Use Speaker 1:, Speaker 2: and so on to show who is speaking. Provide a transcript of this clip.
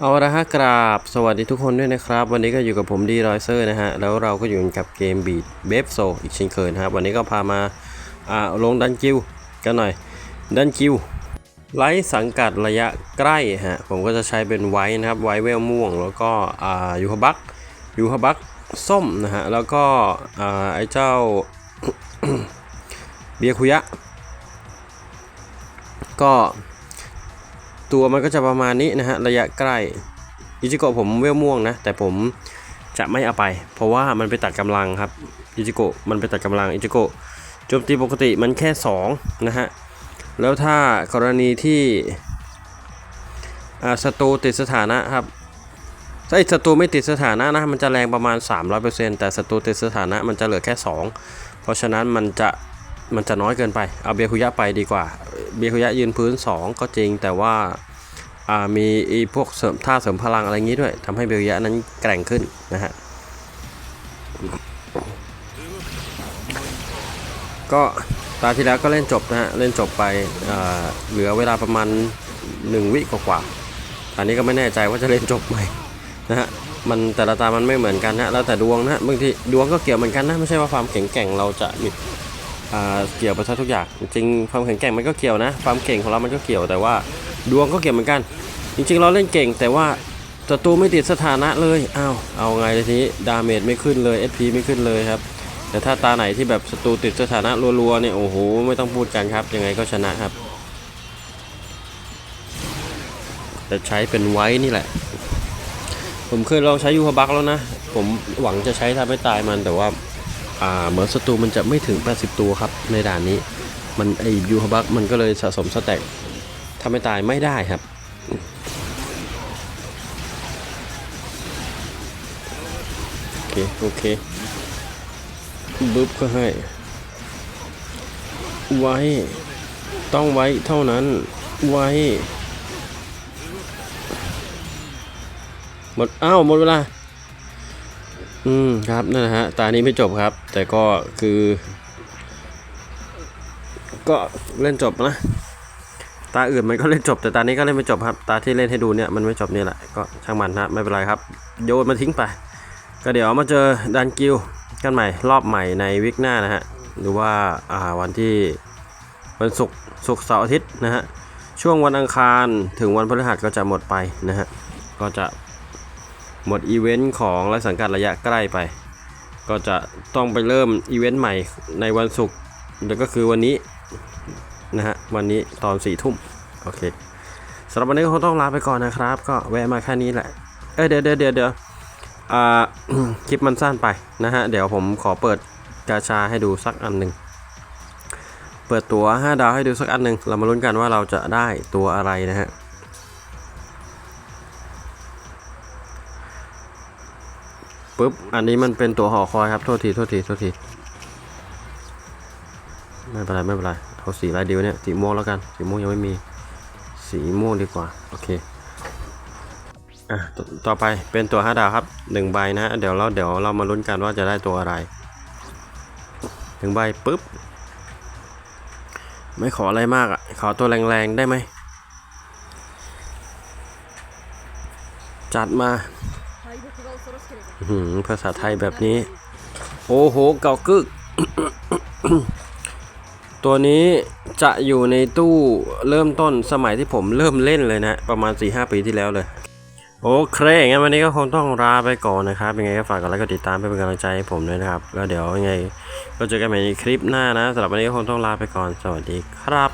Speaker 1: เอาละฮะกราบ สวัสดีทุกคนด้วยนะครับ วันนี้ก็อยู่กับผมดีรอยเซอร์นะฮะ แล้วเราก็อยู่กับเกมบีดเบฟโซอีกเช่นเคยนะครับ วันนี้ก็พามาอ่าลงดันกิวกันหน่อย ดันกิวไลท์สังกัดระยะใกล้ฮะ ผมก็จะใช้เป็นไว้นะครับไว้เวลม่วง แล้วก็อ่ายูฮาบักยูฮาบักส้มนะฮะ แล้วก็อ่าไอ้เจ้าเบียคุยะ ก็ ตัวมันก็จะประมาณนี้นะฮะระยะใกล้อิจิโกะผมเวลม่วงนะ แต่ผมจะไม่เอาไป เพราะว่ามันไปตัดกำลังครับอิจิโกะมันไปตัดกำลังอิจิโกะโจมตีปกติมันแค่ 2 นะฮะ แล้วถ้ากรณีที่อ่าศัตรูติดสถานะครับถ้าศัตรูไม่ติดสถานะนะมันจะแรงประมาณ 300%แต่ศัตรูติดสถานะมันจะเหลือแค่ 2 เพราะฉะนั้นมันจะ มันจะน้อยเกินไป เอาเบียคุยะไปดีกว่า เบียคุยะยืนพื้น 2 ก็จริงแต่ว่าามีพวกเสริมท่าเสริมพลังอะไรอย่างนี้ด้วยทำให้เบียคุยะนั้นแกร่งขึ้นนะฮะก็ตาที่แล้วก็เล่นจบนะฮะ เล่นจบไปเหลือเวลาประมาณ 1 วิกว่าๆอันนี้ก็ไม่แน่ใจว่าจะเล่นจบไหมนะฮะมันแต่ละตามันไม่เหมือนกันนะแล้วแต่ดวงนะบางทีดวงก็เกี่ยวเหมือนกันนะ ไม่ใช่ว่าความแข็งแกร่งเราจะมี เกี่ยวไปซะทุกอย่าง จริงความแข็งแกร่งมันก็เกี่ยวนะ ความเก่งของเรามันก็เกี่ยวแต่ว่าดวงก็เกี่ยวเหมือนกัน จริง ๆ เราเล่นเก่ง แต่ว่าศัตรูไม่ติดสถานะเลยอ้าวเอาไงทีนี้ดาเมจไม่ขึ้นเลย SP ไม่ขึ้นเลยครับแต่ถ้าตาไหนที่แบบศัตรูติดสถานะรัวๆเนี่ยโอ้โหไม่ต้องพูดกันครับ ยังไงก็ชนะครับแต่ใช้เป็นไว้นี่แหละ ผมเคยลองใช้ยูฮบักแล้วนะ ผมหวังจะใช้ทำให้ตายมันแต่ว่า อ่าเหมือนศัตรูมันจะไม่ถึง 80 ตัวครับในด่านนี้ มันไอยูฮบักมันก็เลยสะสมสแต็กทำให้ตายไม่ได้ครับโอเคโอเคบึ๊บก็ให้ ไว้ ต้องไว้เท่านั้นไว้หมดอ้าวหมดเวลา อืมครับนั่นนะฮะตานี้ไม่จบครับ แต่ก็คือ ก็เล่นจบนะตาอื่นมันก็เล่นจบแต่ตานี้ก็เล่นไม่จบครับ ตาที่เล่นให้ดูเนี่ยมันไม่จบนี่แหละก็ช่างมันนะไม่เป็นไรครับโยนมาทิ้งไป ก็เดี๋ยวมาเจอดันกิวกันใหม่รอบใหม่ในวิกหน้านะฮะหรือว่าอ่าวันที่วันศุกร์ศุกร์เสาร์อาทิตย์นะฮะช่วงวันอังคารถึงวันพฤหัสก็จะหมดไปนะฮะก็จะ หมดอีเวนต์ของรายสังกัดระยะใกล้ไป ก็จะต้องไปเริ่มอีเวนต์ใหม่ในวันศุกร์เดี๋ยวก็คือวันนี้นะฮะวันนี้ตอนสี่ทุ่มโอเคสำหรับวันนี้คงต้องลาไปก่อนนะครับ ก็แวะมาแค่นี้แหละ เอ้ยเดี๋ยวเดี๋ยวเดี๋ยวเดี๋ยวคลิปมันสั้นไปนะฮะ เดี๋ยวผมขอเปิดกาชาให้ดูสักอันหนึ่ง เปิดตัว 5 ดาวให้ดูสักอันหนึ่ง เรามาลุ้นกันว่าเราจะได้ตัวอะไรนะฮะ ปุ๊บ อันนี้มันเป็นตัวห่อคอยครับ โทษทีโทษทีโทษทีไม่เป็นไรไม่เป็นไรเอาสีอะไรดีวะเนี่ยสีม่วงแล้วกันสีม่วงยังไม่มีสีม่วงดีกว่าโอเคอะตต่อไปเป็นตัวห้าดาวครับหนึ่งใบนะฮะเดี๋ยวเราเดี๋ยวเรามาลุ้นกันว่าจะได้ตัวอะไรหนึ่งใบปุ๊บไม่ขออะไรมากอะขอตัวแรงๆได้ไหมจัดมา ภาษาไทยแบบนี้ โอ้โห เก่ากึก ตัวนี้จะอยู่ในตู้เริ่มต้นสมัยที่ผมเริ่มเล่นเลยนะ ประมาณ 4-5 ปีที่แล้วเลย โอเค งั้นวันนี้ก็คงต้องลาไปก่อนนะครับ ยังไงก็ฝากกดไลค์กดติดตามเพื่อเป็นกำลังใจให้ผมด้วยนะครับแล้วเดี๋ยวยังไงก็เจอกันใหม่ในคลิปหน้านะสำหรับวันนี้ก็คงต้องลาไปก่อน สวัสดีครับ